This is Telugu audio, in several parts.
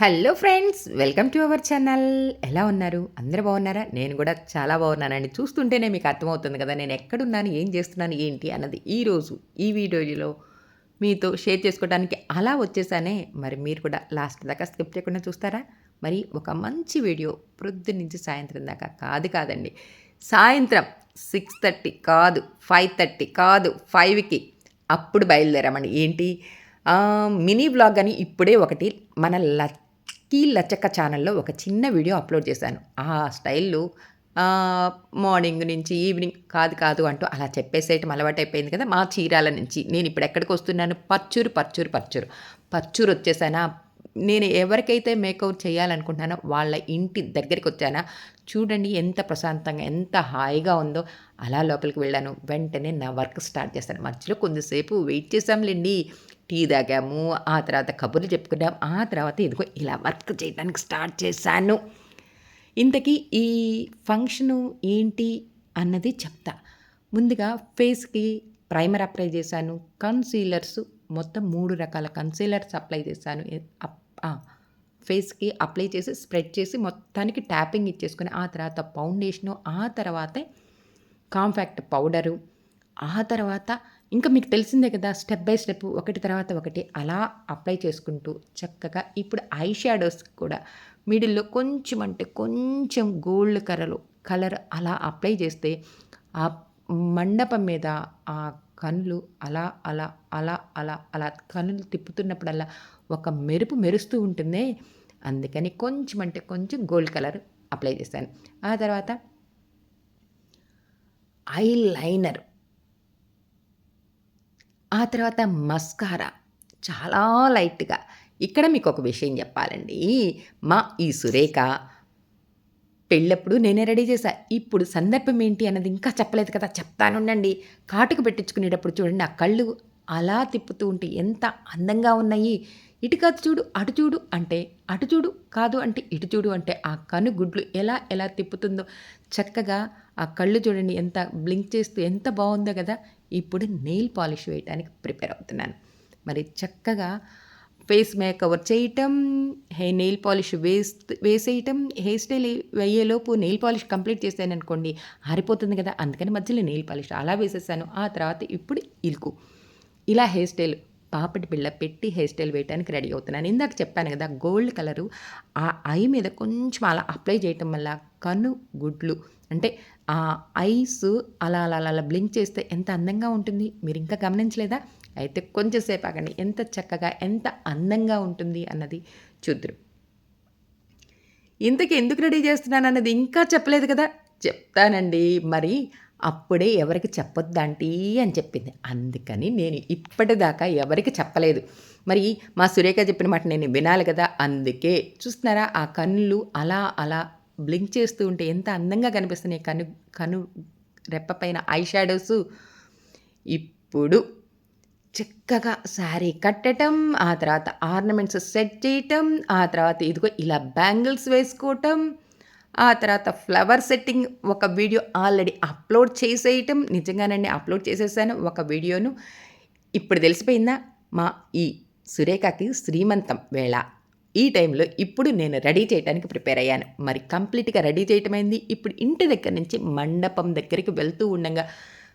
Hello friends welcome to our channel. ఎలా ఉన్నారు? అందరూ బాగున్నారా? నేను కూడా చాలా బాగున్నానండి. చూస్తుంటేనే మీకు అర్థమవుతుంది కదా నేను ఎక్కడున్నాను ఏం చేస్తున్నాను ఏంటి అన్నది ఈరోజు ఈ వీడియోలో మీతో షేర్ చేసుకోవడానికి అలా వచ్చేసానే. మరి మీరు కూడా లాస్ట్ దాకా స్కిప్ చేయకుండా చూస్తారా? మరి ఒక మంచి వీడియో ప్రొద్దు నుంచి సాయంత్రం దాకా కాదు కాదండి. సాయంత్రం సిక్స్ థర్టీ కాదు ఫైవ్ థర్టీ కాదు ఫైవ్కి అప్పుడు బయలుదేరామండి. ఏంటి? మినీ బ్లాగ్ అని ఇప్పుడే ఒకటి మన లక్కీ లచ్చక్క ఛానల్లో ఒక చిన్న వీడియో అప్లోడ్ చేశాను. ఆ స్టైల్లో మార్నింగ్ నుంచి ఈవినింగ్ కాదు కాదు అంటూ అలా చెప్పేసేయటం అలవాటు అయిపోయింది కదా మా చీరాల నుంచి. నేను ఇప్పుడు ఎక్కడికి వస్తున్నాను? పర్చూరు పర్చూరు పర్చూరు. పర్చూరు వచ్చేసానా? నేను ఎవరికైతే మేకౌట్ చేయాలనుకుంటున్నానో వాళ్ళ ఇంటి దగ్గరికి వచ్చానా? చూడండి ఎంత ప్రశాంతంగా ఎంత హాయిగా ఉందో. అలా లోపలికి వెళ్ళాను. వెంటనే నా వర్క్ స్టార్ట్ చేస్తాను మధ్యలో కొంతసేపు వెయిట్ చేసాంలేండి టీ తాగాము ఆ తర్వాత కబుర్లు చెప్పుకున్నాం ఆ తర్వాత ఇదిగో ఇలా వర్క్ చేయడానికి స్టార్ట్ చేశాను. ఇంతకీ ఈ ఫంక్షను ఏంటి అన్నది చెప్తా. ముందుగా ఫేస్కి ప్రైమర్ అప్లై చేశాను కన్సీలర్స్ మొత్తం మూడు రకాల కన్సీలర్స్ అప్లై చేశాను. అప్- ఫేస్కి అప్లై చేసి స్ప్రెడ్ చేసి మొత్తానికి ట్యాపింగ్ ఇచ్చేసుకుని ఆ తర్వాత ఫౌండేషను ఆ తర్వాతే కాంపాక్ట్ పౌడరు ఆ తర్వాత ఇంకా మీకు తెలిసిందే కదా స్టెప్ బై స్టెప్ ఒకటి తర్వాత ఒకటి అలా అప్లై చేసుకుంటూ చక్కగా ఇప్పుడు ఐ షాడోస్ కూడా మిడిల్లో కొంచెం అంటే కొంచెం గోల్డ్ కలర్ కలర్ అలా అప్లై చేస్తే ఆ మండపం మీద ఆ కళ్ళు అలా అలా అలా అలా అలా కన్నులు తిప్పుతున్నప్పుడల్లా ఒక మెరుపు మెరుస్తూ ఉంటుంది. అందుకని కొంచెం అంటే కొంచెం గోల్డ్ కలర్ అప్లై చేశాను. ఆ తర్వాత ఐ లైనర్ ఆ తర్వాత మస్కారా. చాలా లైట్గా. ఇక్కడ మీకు ఒక విషయం చెప్పాలండి. మా ఈ సురేఖ పెళ్ళప్పుడు నేనే రెడీ చేశా. ఇప్పుడు సందర్భం ఏంటి అన్నది ఇంకా చెప్పలేదు కదా. చెప్తానుండండి కాటుకు పెట్టించుకునేటప్పుడు చూడండి ఆ కళ్ళు అలా తిప్పుతూ ఉంటే ఎంత అందంగా ఉన్నాయి. ఇటు కాదు చూడు అటు చూడు అంటే అటు చూడు కాదు అంటే ఇటు చూడు అంటే ఆ కను గుడ్లు ఎలా ఎలా తిప్పుతుందో చక్కగా ఆ కళ్ళు చూడండి ఎంత బ్లింక్ చేస్తూ ఎంత బాగుందో కదా. ఇప్పుడు నెయిల్ పాలిష్ వేయడానికి ప్రిపేర్ అవుతున్నాను. మరి చక్కగా ఫేస్ మేకవర్ చేయటం హే నెయిల్ పాలిష్ వేస్ వేసేయటం హెయిర్ స్టైల్ వేయేలోపు నెయిల్ పాలిష్ కంప్లీట్ చేశాను అనుకోండి ఆరిపోతుంది కదా. అందుకని మధ్యలో నెయిల్ పాలిష్ అలా వేసేసాను. ఆ తర్వాత ఇప్పుడు ఇల్కు. ఇలా హెయిర్ స్టైల్ పాపటి పిల్ల పెట్టి హెయిర్ స్టైల్ వేయడానికి రెడీ అవుతున్నాను. ఇందాక చెప్పాను కదా గోల్డ్ కలరు. ఆ ఐ మీద కొంచెం అలా అప్లై చేయటం వల్ల కన్ను గుడ్లు అంటే ఆ ఐస్ అలా అలా అలా బ్లింక్ చేస్తే ఎంత అందంగా ఉంటుంది మీరు ఇంకా గమనించలేదా? అయితే కొంచెంసేపు ఆగండి. ఎంత చక్కగా ఎంత అందంగా ఉంటుంది అన్నది చూద్దరు. ఇంతకీ ఎందుకు రెడీ చేస్తున్నాను అన్నది ఇంకా చెప్పలేదు కదా? చెప్తానండి. మరి అప్పుడే ఎవరికి చెప్పొద్దంటీ అని చెప్పింది. అందుకని నేను ఇప్పటిదాకా ఎవరికి చెప్పలేదు. మరి మా సురేఖ చెప్పిన మాట నేను వినాలి కదా? అందుకే చూస్తున్నారా ఆ కన్నులు అలా అలా బ్లింక్ చేస్తూ ఉంటే ఎంత అందంగా కనిపిస్తున్నాయి. కను కను రెప్ప పైన ఐ షాడోస్. ఇప్పుడు చక్కగా శారీ కట్టడం ఆ తర్వాత ఆర్నమెంట్స్ సెట్ చేయటం ఆ తర్వాత ఇదిగో ఇలా బ్యాంగిల్స్ వేసుకోవటం ఆ తర్వాత ఫ్లవర్ సెట్టింగ్ ఒక వీడియో ఆల్రెడీ అప్లోడ్ చేసేయటం. నిజంగానండి అప్లోడ్ చేసేసాను ఒక వీడియోను ఇప్పుడు తెలిసిపోయిందా? మా ఈ సురేఖకి శ్రీమంతం వేళ. ఈ టైంలో ఇప్పుడు నేను రెడీ చేయడానికి ప్రిపేర్ అయ్యాను. మరి కంప్లీట్గా రెడీ చేయటమైంది ఇప్పుడు ఇంటి దగ్గర నుంచి మండపం దగ్గరికి వెళ్తూ ఉండగా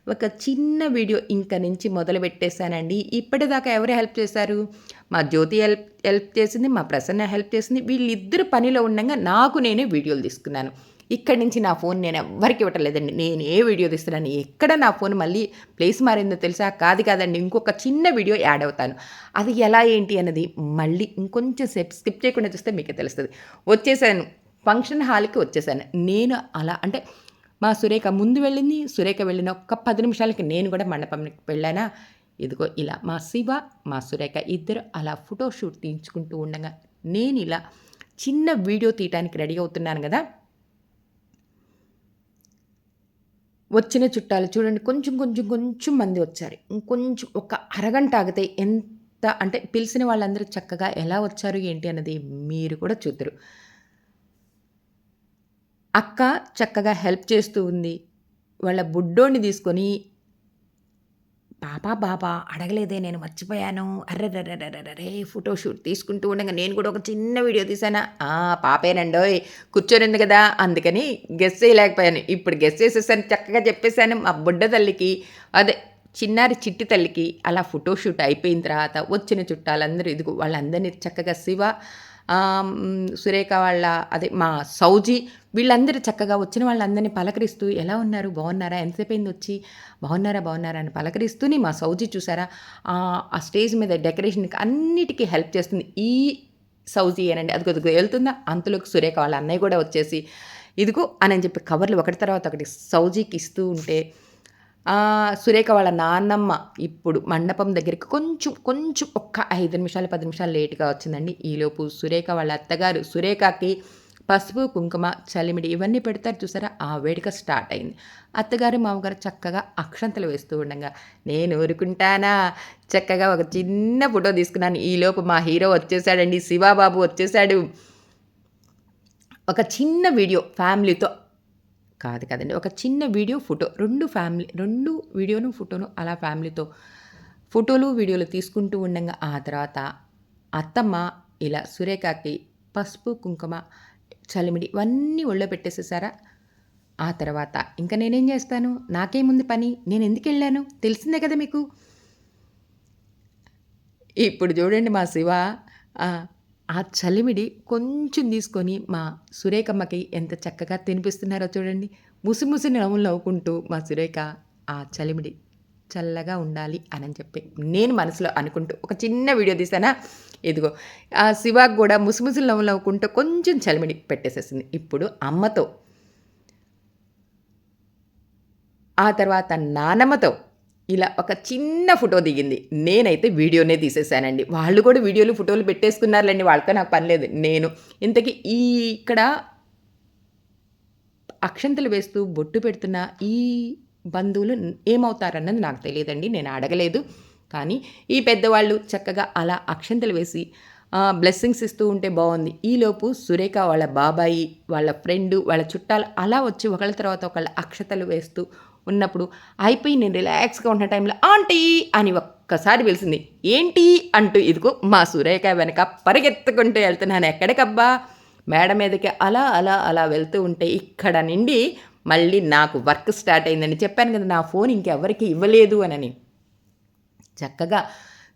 ఒక చిన్న వీడియో ఇంక నుంచి మొదలు పెట్టేశానండి. ఇప్పటిదాకా ఎవరు హెల్ప్ చేశారు? మా జ్యోతి హెల్ప్ హెల్ప్ చేసింది మా ప్రసన్న హెల్ప్ చేసింది. వీళ్ళిద్దరు పనిలో ఉండగా నాకు నేనే వీడియోలు తీసుకున్నాను. ఇక్కడి నుంచి నా ఫోన్ నేను ఎవ్వరికి ఇవ్వట్లేదండి. నేను ఏ వీడియో తీస్తున్నాను ఎక్కడ నా ఫోన్ మళ్ళీ ప్లేస్ మారిందో తెలుసా? కాదు కాదండి ఇంకొక చిన్న వీడియో యాడ్ అవుతాను. అది ఎలా ఏంటి అన్నది మళ్ళీ ఇంకొంచెం సేపు స్కిప్ చేయకుండా చూస్తే మీకే తెలుస్తుంది. వచ్చేసాను ఫంక్షన్ హాల్కి వచ్చేసాను. నేను అలా అంటే మా సురేఖ ముందు వెళ్ళింది. సురేఖ వెళ్ళిన ఒక్క పది నిమిషాలకి నేను కూడా మండపంకి వెళ్ళానా? ఇదిగో ఇలా మా శివ మా సురేఖ ఇద్దరు అలా ఫోటోషూట్ తీయించుకుంటూ ఉండగా నేను ఇలా చిన్న వీడియో తీయటానికి రెడీ అవుతున్నాను కదా? వచ్చిన చుట్టాలు చూడండి. కొంచెం కొంచెం కొంచెం మంది వచ్చారు. ఇంకొంచెం ఒక అరగంట ఆగితే ఎంత అంటే పిలిచిన వాళ్ళందరూ చక్కగా ఎలా వచ్చారు ఏంటి అన్నది మీరు కూడా చూద్దరు. అక్క చక్కగా హెల్ప్ చేస్తూ ఉంది. వాళ్ళ బుడ్డోని తీసుకొని పాపా బాబా అడగలేదే నేను మర్చిపోయాను. అర్రర్రర్రర్రరే ఫోటోషూట్ తీసుకుంటూ ఉండగా నేను కూడా ఒక చిన్న వీడియో తీసానా ఆ పాపేనండోయ్ కూర్చొనింది కదా అందుకని గెస్ చేయలేకపోయాను. ఇప్పుడు గెస్ చేసేసాను చక్కగా చెప్పేశాను మా బుడ్డ తల్లికి. అదే చిన్నారి చిట్టి తల్లికి. అలా ఫోటోషూట్ అయిపోయిన తర్వాత వచ్చిన చుట్టాలందరూ ఇదిగో వాళ్ళందరినీ చక్కగా శివ సురేఖ వాళ్ళ అదే మా సౌజీ వీళ్ళందరూ చక్కగా వచ్చిన వాళ్ళందరినీ పలకరిస్తూ ఎలా ఉన్నారు? బాగున్నారా? ఎంతసేపు అయింది వచ్చి? బాగున్నారా? బాగున్నారా? అని పలకరిస్తూనే మా సౌజీ చూసారా? ఆ స్టేజ్ మీద డెకరేషన్కి అన్నిటికీ హెల్ప్ చేస్తుంది. ఈ సౌజీ అనండి. అది కొద్దిగా వెళ్తుందా? అంతలోకి సురేఖ వాళ్ళ అన్నయ్య కూడా వచ్చేసి ఇదిగో అని చెప్పి కవర్లు ఒకటి తర్వాత ఒకటి సౌజీకి ఇస్తూ ఉంటే సురేఖ వాళ్ళ నాన్నమ్మ ఇప్పుడు మండపం దగ్గరికి కొంచెం కొంచెం ఒక్క ఐదు నిమిషాలు పది నిమిషాలు లేట్గా వచ్చిందండి. ఈలోపు సురేఖ వాళ్ళ అత్తగారు సురేఖకి పసుపు కుంకుమ చలిమిడి ఇవన్నీ పెడతారు చూసారా? ఆ వేడుక స్టార్ట్ అయింది. అత్తగారు మామగారు చక్కగా అక్షంతలు వేస్తూ ఉండగా నేను ఊరుకుంటానా? చక్కగా ఒక చిన్న ఫోటో తీసుకున్నాను. ఈలోపు మా హీరో వచ్చేసాడండి శివాబాబు వచ్చేసాడు. ఒక చిన్న వీడియో ఫ్యామిలీతో కాదు కదండి. ఒక చిన్న వీడియో ఫోటో రెండు ఫ్యామిలీ రెండు వీడియోను ఫోటోను అలా ఫ్యామిలీతో ఫోటోలు వీడియోలు తీసుకుంటూ ఉండగా ఆ తర్వాత అత్తమ్మ ఇలా సురేఖకి పసుపు కుంకుమ చలిమిడి ఇవన్నీ ఒళ్ళో పెట్టేసేసారా? ఆ తర్వాత ఇంకా నేనేం చేస్తాను? నాకేముంది పని? నేను ఎందుకు వెళ్ళాను తెలిసిందే కదా మీకు? ఇప్పుడు చూడండి మా శివ ఆ, చలిమిడి కొంచెం తీసుకొని మా సురేఖమ్మకి ఎంత చక్కగా తినిపిస్తున్నారో చూడండి. ముసిముసి నవ్వులు నవ్వుకుంటూ మా సురేఖ ఆ చలిమిడి చల్లగా ఉండాలి అని చెప్పి నేను మనసులో అనుకుంటూ ఒక చిన్న వీడియో తీసానా ఇదిగో. ఆ శివాకు కూడా ముసిముసి నవ్వులు నవ్వుకుంటూ కొంచెం చలిమిడి పెట్టేసేసింది. ఇప్పుడు అమ్మతో ఆ తర్వాత నానమ్మతో ఇలా ఒక చిన్న ఫోటో దిగింది. నేనైతే వీడియోనే తీసేసానండి. వాళ్ళు కూడా వీడియోలు ఫోటోలు పెట్టేసుకున్నారులేండి. వాళ్ళతో నాకు పని లేదు. నేను ఇంతకీ ఈ ఇక్కడ అక్షంతలు వేస్తూ బొట్టు పెడుతున్న ఈ బంధువులు ఏమవుతారన్నది నాకు తెలియదండి. నేను అడగలేదు. కానీ ఈ పెద్దవాళ్ళు చక్కగా అలా అక్షంతలు వేసి బ్లెస్సింగ్స్ ఇస్తూ ఉంటే బాగుంది. ఈలోపు సురేఖ వాళ్ళ బాబాయి వాళ్ళ ఫ్రెండ్ వాళ్ళ చుట్టాలు అలా వచ్చి ఒకళ్ళ తర్వాత ఒకళ్ళ అక్షతలు వేస్తూ ఉన్నప్పుడు అయిపోయి నేను రిలాక్స్గా ఉన్న టైంలో ఆంటీ అని ఒక్కసారి పిలిచింది. ఏంటి? అంటూ ఇదిగో మా సూరయ్యక వెనక పరిగెత్తుకుంటూ వెళ్తున్నాను. ఎక్కడికబ్బా? మేడ మీదకి అలా అలా అలా వెళ్తూ ఉంటే ఇక్కడ నుండి మళ్ళీ నాకు వర్క్ స్టార్ట్ అయిందని చెప్పాను కదా నా ఫోన్ ఇంకెవరికి ఇవ్వలేదు అనని. చక్కగా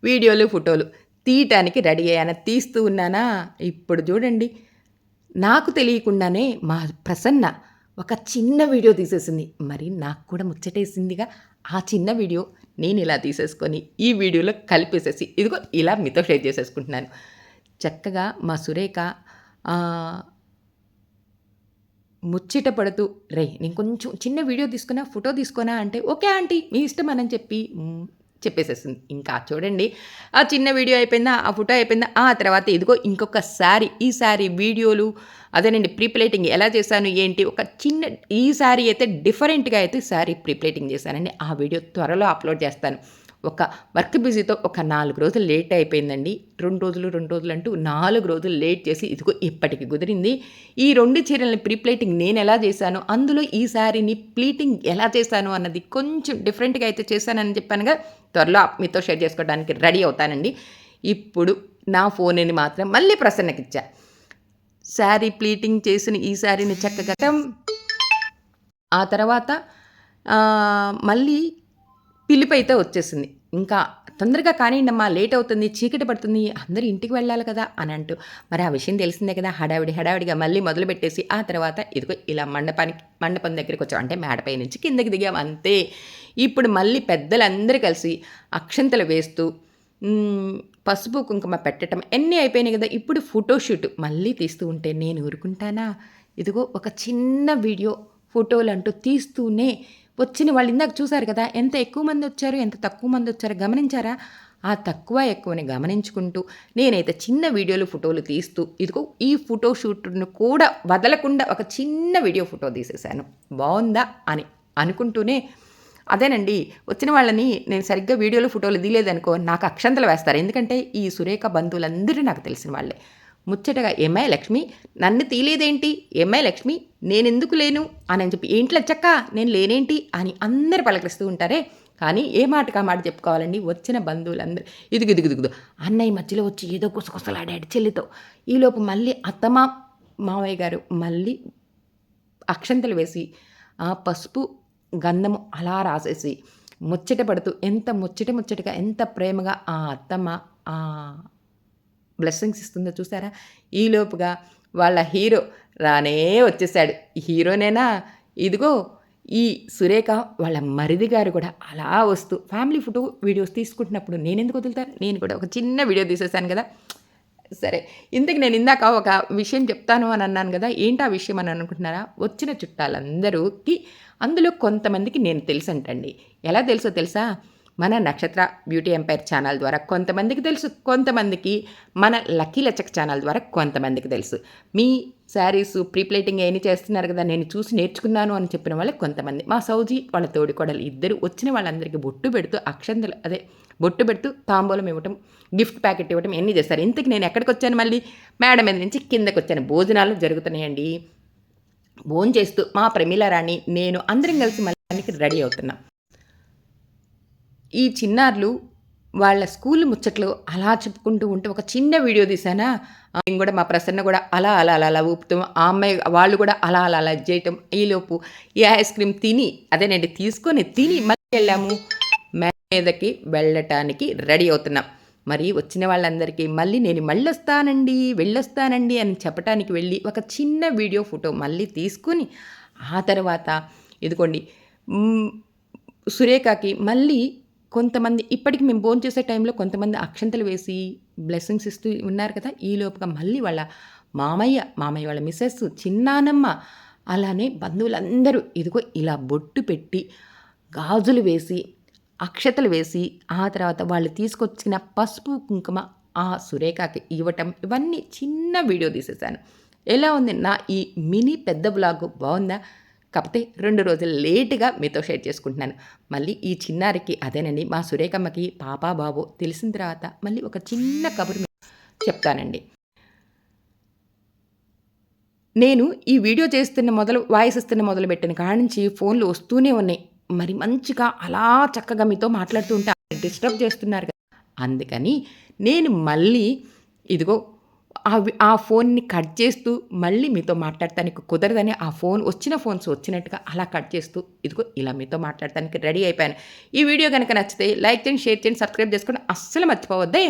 వీడియోలు ఫోటోలు తీయటానికి రెడీ అయ్యాను? తీస్తూ ఉన్నానా? ఇప్పుడు చూడండి. నాకు తెలియకుండానే మా ప్రసన్న ఒక చిన్న వీడియో తీసేసింది. మరి నాకు కూడా ముచ్చటేసిందిగా ఆ చిన్న వీడియో నేను ఇలా తీసేసుకొని ఈ వీడియోలో కలిపేసేసి ఇదిగో ఇలా మీతో షేర్ చేసేసుకుంటున్నాను. చక్కగా మా సురేఖ ముచ్చట పడుతూ రే నేను కొంచెం చిన్న వీడియో తీసుకున్నా ఫోటో తీసుకున్నా అంటే ఓకే ఆంటీ మీ ఇష్టం అని చెప్పి చెప్పేసేసింది. ఇంకా చూడండి ఆ చిన్న వీడియో అయిపోయిందా ఆ ఫోటో అయిపోయిందా ఆ తర్వాత ఇదిగో ఇంకొక సారీ ఈ సారీ వీడియోలు అదేనండి ప్రీప్లేటింగ్ ఎలా చేశాను ఏంటి? ఒక చిన్న ఈ సారీ అయితే డిఫరెంట్గా అయితే శారీ ప్రీప్లేటింగ్ చేశానండి. ఆ వీడియో త్వరలో అప్లోడ్ చేస్తాను. ఒక వర్క్ బిజీతో ఒక నాలుగు రోజులు లేట్ అయిపోయిందండి. రెండు రోజులు రెండు రోజులు అంటూ నాలుగు రోజులు లేట్ చేసి ఇదిగో ఇప్పటికి కుదిరింది. ఈ రెండు చీరల్ని ప్రీప్లేటింగ్ నేను ఎలా చేశాను అందులో ఈ శారీని ప్లీటింగ్ ఎలా చేశాను అన్నది కొంచెం డిఫరెంట్గా అయితే చేశానని చెప్పానుగా త్వరలో మీతో షేర్ చేసుకోవడానికి రెడీ అవుతానండి. ఇప్పుడు నా ఫోన్ని మాత్రం మళ్ళీ ప్రసన్నకిచ్చా. శారీ ప్లీటింగ్ చేసిన ఈ శారీని చక్కగా ఆ తర్వాత మళ్ళీ పిలిపి అయితే వచ్చేసింది. ఇంకా తొందరగా కానివ్వండమ్మా లేట్ అవుతుంది చీకటి పడుతుంది అందరూ ఇంటికి వెళ్ళాలి కదా అని అంటూ మరి ఆ విషయం తెలిసిందే కదా హడావిడి హడావిడిగా మళ్ళీ మొదలు పెట్టేసి ఆ తర్వాత ఇదిగో ఇలా మండపానికి మండపం దగ్గరికి వచ్చాం. అంటే మేడపై నుంచి కిందకి దిగాం అంతే. ఇప్పుడు మళ్ళీ పెద్దలందరూ కలిసి అక్షంతలు వేస్తూ పసుపు కుంకుమ పెట్టడం ఎన్ని అయిపోయినాయి కదా ఇప్పుడు ఫోటోషూట్ మళ్ళీ తీస్తూ ఉంటే నేను ఊరుకుంటానా? ఇదిగో ఒక చిన్న వీడియో ఫోటోలు అంటూ తీస్తూనే వచ్చిన వాళ్ళు ఇందాక చూశారు కదా ఎంత ఎక్కువ మంది వచ్చారు ఎంత తక్కువ మంది వచ్చారో గమనించారా? ఆ తక్కువ ఎక్కువని గమనించుకుంటూ నేనైతే చిన్న వీడియోలు ఫోటోలు తీస్తూ ఇదిగో ఈ ఫోటో షూట్ను కూడా వదలకుండా ఒక చిన్న వీడియో ఫోటో తీసేశాను. బాగుందా అని అనుకుంటూనే అదేనండి వచ్చిన వాళ్ళని నేను సరిగ్గా వీడియోలు ఫోటోలు దిగలేదనుకో నాకు అక్షంతలు వేస్తారు. ఎందుకంటే ఈ సురేఖ బంధువులందరూ నాకు తెలిసిన వాళ్ళే. ముచ్చటగా ఏమ్మాయి లక్ష్మి నన్ను తీయలేదేంటి? ఏమ్మాయి లక్ష్మి నేనెందుకు లేను? అని చెప్పి ఏంటి లచ్చక్క నేను లేనేంటి? అని అందరు పలకరిస్తూ ఉంటారే. కానీ ఏ మాటకు ఆ మాట చెప్పుకోవాలండి? వచ్చిన బంధువులందరూ ఇదిగు ఇదిగు ఇదిగుదు అన్నయ్య మధ్యలో వచ్చి ఏదో కుసకుసలాడాడు చెల్లితో. ఈలోపు మళ్ళీ అత్తమ్మ మావయ్య గారు మళ్ళీ అక్షంతలు వేసి ఆ పసుపు గంధము అలా రాసేసి ముచ్చట పడుతూ ఎంత ముచ్చట ముచ్చటగా ఎంత ప్రేమగా ఆ అత్తమ్మ ఆ బ్లెస్సింగ్స్ ఇస్తుందో చూసారా? ఈలోపుగా వాళ్ళ హీరో రానే వచ్చేసాడు. హీరోనేనా? ఇదిగో ఈ సురేఖ వాళ్ళ మరిది గారు కూడా అలా వస్తూ ఫ్యామిలీ ఫోటో వీడియోస్ తీసుకుంటున్నప్పుడు నేను ఎందుకు వదులుతాను? నేను కూడా ఒక చిన్న వీడియో తీసేసాను కదా. సరే ఇందుకు నేను ఇందాక ఒక విషయం చెప్తాను అని అన్నాను కదా ఏంటి ఆ విషయం అని అనుకుంటున్నారా? వచ్చిన చుట్టాలందరూకి అందులో కొంతమందికి నేను తెలుసంటండి. ఎలా తెలుసో తెలుసా? మన నక్షత్ర బ్యూటీ ఎంపైర్ ఛానల్ ద్వారా కొంతమందికి తెలుసు కొంతమందికి మన లక్కీ లచక్ ఛానల్ ద్వారా కొంతమందికి తెలుసు. మీ శారీస్ ప్రీప్లేటింగ్ ఏమి చేస్తున్నారు కదా నేను చూసి నేర్చుకున్నాను అని చెప్పిన వాళ్ళకి కొంతమంది. మా సౌజీ వాళ్ళ తోడికోడలు ఇద్దరు వచ్చిన వాళ్ళందరికీ బొట్టు పెడుతూ అక్షంతలు అదే బొట్టు పెడుతూ తాంబూలం ఇవ్వటం గిఫ్ట్ ప్యాకెట్ ఇవ్వటం ఎన్ని చేస్తారు. ఇంతకు నేను ఎక్కడికి వచ్చాను మళ్ళీ? మేడం మీద నుంచి కిందకి వచ్చాను భోజనాలు జరుగుతున్నాయండి. భోజనం చేస్తూ మా ప్రమీల రాణి నేను అందరం కలిసి మళ్ళీ రెడీ అవుతున్నాం. ఈ చిన్నారులు వాళ్ళ స్కూల్ ముచ్చట్లు అలా చెప్పుకుంటూ ఉంటే ఒక చిన్న వీడియో తీసానా నేను కూడా మా ప్రసన్న కూడా అలా అలా అలా అలా ఊపుతాం. ఆ అమ్మాయి వాళ్ళు కూడా అలా అలా అలా చేయటం. ఈలోపు ఈ ఐస్ క్రీమ్ తిని అదేనండి తీసుకొని తిని మళ్ళీ వెళ్ళాము. మీదకి వెళ్ళటానికి రెడీ అవుతున్నాం. మరి వచ్చిన వాళ్ళందరికీ మళ్ళీ నేను మళ్ళీ వస్తానండి వెళ్ళొస్తానండి అని చెప్పడానికి వెళ్ళి ఒక చిన్న వీడియో ఫోటో మళ్ళీ తీసుకుని ఆ తర్వాత ఇదిగోండి సురేఖకి మళ్ళీ కొంతమంది ఇప్పటికి మేము భోజనం చేసే టైంలో కొంతమంది అక్షంతలు వేసి బ్లెస్సింగ్స్ ఇస్తూ ఉన్నారు కదా ఈ లోపుగా మళ్ళీ వాళ్ళ మామయ్య మామయ్య వాళ్ళ మిస్సెస్ చిన్నానమ్మ అలానే బంధువులందరూ ఇదిగో ఇలా బొట్టు పెట్టి గాజులు వేసి అక్షతలు వేసి ఆ తర్వాత వాళ్ళు తీసుకొచ్చిన పసుపు కుంకుమ ఆ సురేఖకి ఇవ్వటం ఇవన్నీ చిన్న వీడియో తీసేసాను ఎలా ఉంది నా ఈ మినీ పెద్ద బ్లాగ్ బాగుందా? కాకపోతే రెండు రోజులు లేటుగా మీతో షేర్ చేసుకుంటున్నాను. మళ్ళీ ఈ చిన్నారికి అదేనండి మా సురేఖమ్మకి పాపా బాబు తెలిసిన తర్వాత మళ్ళీ ఒక చిన్న కబురు చెప్తానండి. నేను ఈ వీడియో చేస్తున్న మొదలు వాయిస్ ఇస్తున్న మొదలు పెట్టిన కాడ నుంచి ఫోన్లు వస్తూనే ఉన్నాయి. మరి మంచిగా అలా చక్కగా మీతో మాట్లాడుతూ ఉంటే డిస్టర్బ్ చేస్తున్నారు కదా. అందుకని నేను మళ్ళీ ఇదిగో ఆ ఫోన్ని కట్ చేస్తూ మళ్ళీ మీతో మాట్లాడటానికి కుదరదని ఆ ఫోన్ వచ్చిన ఫోన్స్ వచ్చినట్టుగా అలా కట్ చేస్తూ ఇదిగో ఇలా మీతో మాట్లాడటానికి రెడీ అయిపోయాను. ఈ వీడియో కనుక నచ్చితే లైక్ చేయండి షేర్ చేయండి సబ్స్క్రైబ్ చేసుకోండి. అస్సలు మర్చిపోవద్దే.